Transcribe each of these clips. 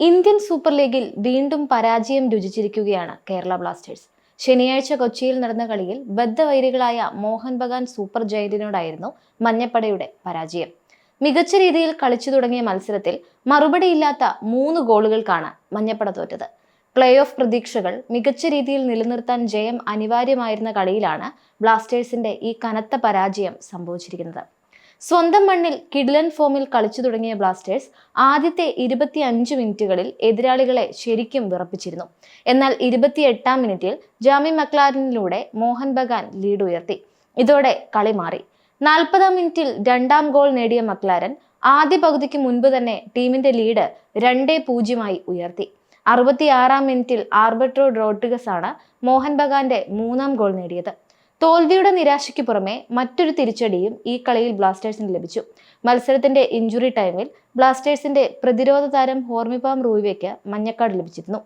Indian super ലീഗിൽ വീണ്ടും പരാജയം രുചിച്ചിരിക്കുകയാണ് കേരള ബ്ലാസ്റ്റേഴ്സ്. ശനിയാഴ്ച കൊച്ചിയിൽ നടന്ന കളിയിൽ ബദ്ധവൈരികളായ മോഹൻ ബഗാൻ സൂപ്പർ ജയന്റിനോടായിരുന്നു മഞ്ഞപ്പടയുടെ പരാജയം. മികച്ച രീതിയിൽ കളിച്ചു തുടങ്ങിയ മത്സരത്തിൽ മറുപടിയില്ലാത്ത മൂന്ന് ഗോളുകൾക്കാണ് മഞ്ഞപ്പട തോറ്റത്. പ്ലേ ഓഫ് പ്രതീക്ഷകൾ മികച്ച രീതിയിൽ നിലനിർത്താൻ ജയം അനിവാര്യമായിരുന്ന കളിയിലാണ് ബ്ലാസ്റ്റേഴ്സിന്റെ ഈ കനത്ത പരാജയം സംഭവിച്ചിരിക്കുന്നത്. സ്വന്തം മണ്ണിൽ കിഡ്ലൻ ഫോമിൽ കളിച്ചു തുടങ്ങിയ ബ്ലാസ്റ്റേഴ്സ് ആദ്യത്തെ ഇരുപത്തി അഞ്ച് മിനിറ്റുകളിൽ എതിരാളികളെ ശരിക്കും വിറപ്പിച്ചിരുന്നു. എന്നാൽ ഇരുപത്തിയെട്ടാം മിനിറ്റിൽ ജാമി മക്ലാരനിലൂടെ മോഹൻ ബഗാൻ ലീഡ് ഉയർത്തി. ഇതോടെ കളി മാറി. നാൽപ്പതാം മിനിറ്റിൽ രണ്ടാം ഗോൾ നേടിയ മക്ലാരൻ ആദ്യ പകുതിക്ക് മുൻപ് തന്നെ ടീമിന്റെ ലീഡ് രണ്ടേ പൂജ്യമായി ഉയർത്തി. അറുപത്തിയാറാം മിനിറ്റിൽ ആർബർട്ടോ ഡ്രോട്ടുഗസ് ആണ് മോഹൻ ബഗാന്റെ മൂന്നാം ഗോൾ നേടിയത്. തോൽവിയുടെ നിരാശയ്ക്ക് പുറമെ മറ്റൊരു തിരിച്ചടിയും ഈ കളിയിൽ ബ്ലാസ്റ്റേഴ്സിന് ലഭിച്ചു. മത്സരത്തിന്റെ ഇഞ്ചുറി ടൈമിൽ ബ്ലാസ്റ്റേഴ്സിന്റെ പ്രതിരോധ താരം ഹോർമിപാം റൂവയ്ക്ക് മഞ്ഞക്കാട് ലഭിച്ചിരുന്നു.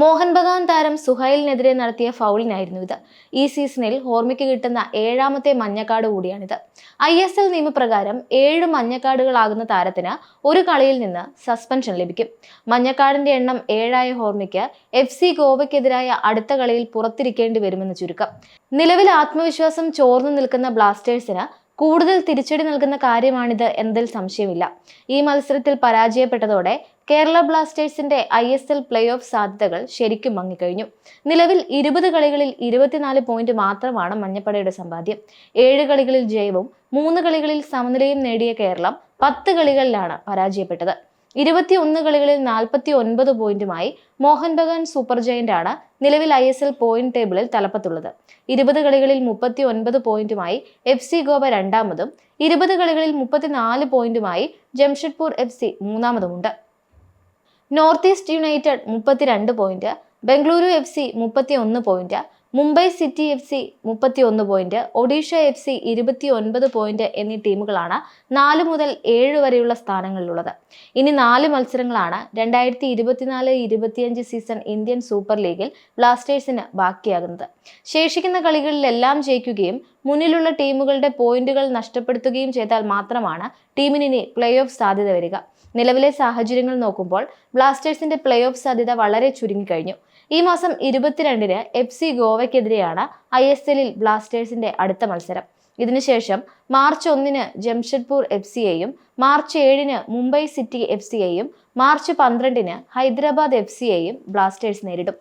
മോഹൻ ബഗാൻ താരം സുഹൈലിനെതിരെ നടത്തിയ ഫൗളിനായിരുന്നു ഇത്. ഈ സീസണിൽ ഹോർമിക്ക് കിട്ടുന്ന ഏഴാമത്തെ മഞ്ഞക്കാട് കൂടിയാണിത്. ഐ എസ് എൽ നിയമപ്രകാരം ഏഴ് മഞ്ഞക്കാടുകളാകുന്ന താരത്തിന് ഒരു കളിയിൽ നിന്ന് സസ്പെൻഷൻ ലഭിക്കും. മഞ്ഞക്കാടിന്റെ എണ്ണം ഏഴായ ഹോർമിക്ക് എഫ് സി ഗോവയ്ക്കെതിരായ അടുത്ത കളിയിൽ പുറത്തിരിക്കേണ്ടി വരുമെന്ന് ചുരുക്കം. നിലവിൽ ആത്മവിശ്വാസം ചോർന്നു നിൽക്കുന്ന ബ്ലാസ്റ്റേഴ്സിന് കൂടുതൽ തിരിച്ചടി നൽകുന്ന കാര്യമാണിത് എന്നതിൽ സംശയമില്ല. ഈ മത്സരത്തിൽ പരാജയപ്പെട്ടതോടെ കേരള ബ്ലാസ്റ്റേഴ്സിന്റെ I S L play off സാധ്യതകൾ ശരിക്കും മങ്ങിക്കഴിഞ്ഞു. നിലവിൽ ഇരുപത് കളികളിൽ ഇരുപത്തിനാല് പോയിന്റ് മാത്രമാണ് മഞ്ഞപ്പടയുടെ സമ്പാദ്യം. ഏഴ് കളികളിൽ ജയവും മൂന്ന് കളികളിൽ സമനിലയും നേടിയ കേരളം പത്ത് കളികളിലാണ് പരാജയപ്പെട്ടത്. ഇരുപത്തിയൊന്ന് കളികളിൽ നാൽപ്പത്തി ഒൻപത് പോയിന്റുമായി മോഹൻ ബഗാൻ സൂപ്പർ ജയന്റ് ആണ് നിലവിൽ ഐ എസ് എൽ പോയിന്റ് ടേബിളിൽ തലപ്പത്തുള്ളത്. ഇരുപത് കളികളിൽ മുപ്പത്തി ഒൻപത് പോയിന്റുമായി എഫ് സി ഗോവ രണ്ടാമതും ഇരുപത് കളികളിൽ മുപ്പത്തിനാല് പോയിന്റുമായി ജംഷഡ്പൂർ എഫ് സി മൂന്നാമതുമുണ്ട്. നോർത്ത് ഈസ്റ്റ് യുണൈറ്റഡ് മുപ്പത്തിരണ്ട് പോയിന്റ് ബംഗളൂരു എഫ് സി മുപ്പത്തി ഒന്ന് point Mumbai City F C മുപ്പത്തി ഒന്ന് പോയിന്റ് ഒഡീഷ എഫ് സി ഇരുപത്തി ഒൻപത് പോയിന്റ് എന്നീ ടീമുകളാണ് നാല് മുതൽ ഏഴ് വരെയുള്ള സ്ഥാനങ്ങളിലുള്ളത്. ഇനി നാല് മത്സരങ്ങളാണ് രണ്ടായിരത്തി ഇരുപത്തിനാല് ഇരുപത്തിയഞ്ച് സീസൺ ഇന്ത്യൻ സൂപ്പർ ലീഗിൽ ബ്ലാസ്റ്റേഴ്സിന് ബാക്കിയാകുന്നത്. ശേഷിക്കുന്ന കളികളിലെല്ലാം ജയിക്കുകയും മുന്നിലുള്ള ടീമുകളുടെ പോയിന്റുകൾ നഷ്ടപ്പെടുത്തുകയും ചെയ്താൽ മാത്രമാണ് ടീമിന് ഇനി പ്ലേ ഓഫ് സാധ്യത വരിക. നിലവിലെ സാഹചര്യങ്ങൾ നോക്കുമ്പോൾ ബ്ലാസ്റ്റേഴ്സിന്റെ പ്ലേ ഓഫ് സാധ്യത വളരെ ചുരുങ്ങിക്കഴിഞ്ഞു. ഈ മാസം ഇരുപത്തിരണ്ടിന് എഫ് സി ഗോവയ്ക്കെതിരെയാണ് ഐ എസ് എല്ലിൽ ബ്ലാസ്റ്റേഴ്സിന്റെ അടുത്ത മത്സരം. ഇതിനുശേഷം മാർച്ച് ഒന്നിന് ജംഷഡ്പൂർ എഫ് സിയെയും മാർച്ച് ഏഴിന് മുംബൈ സിറ്റി എഫ് സിയെയും മാർച്ച് പന്ത്രണ്ടിന് ഹൈദരാബാദ് എഫ് സിയെയും ബ്ലാസ്റ്റേഴ്സ് നേരിടും.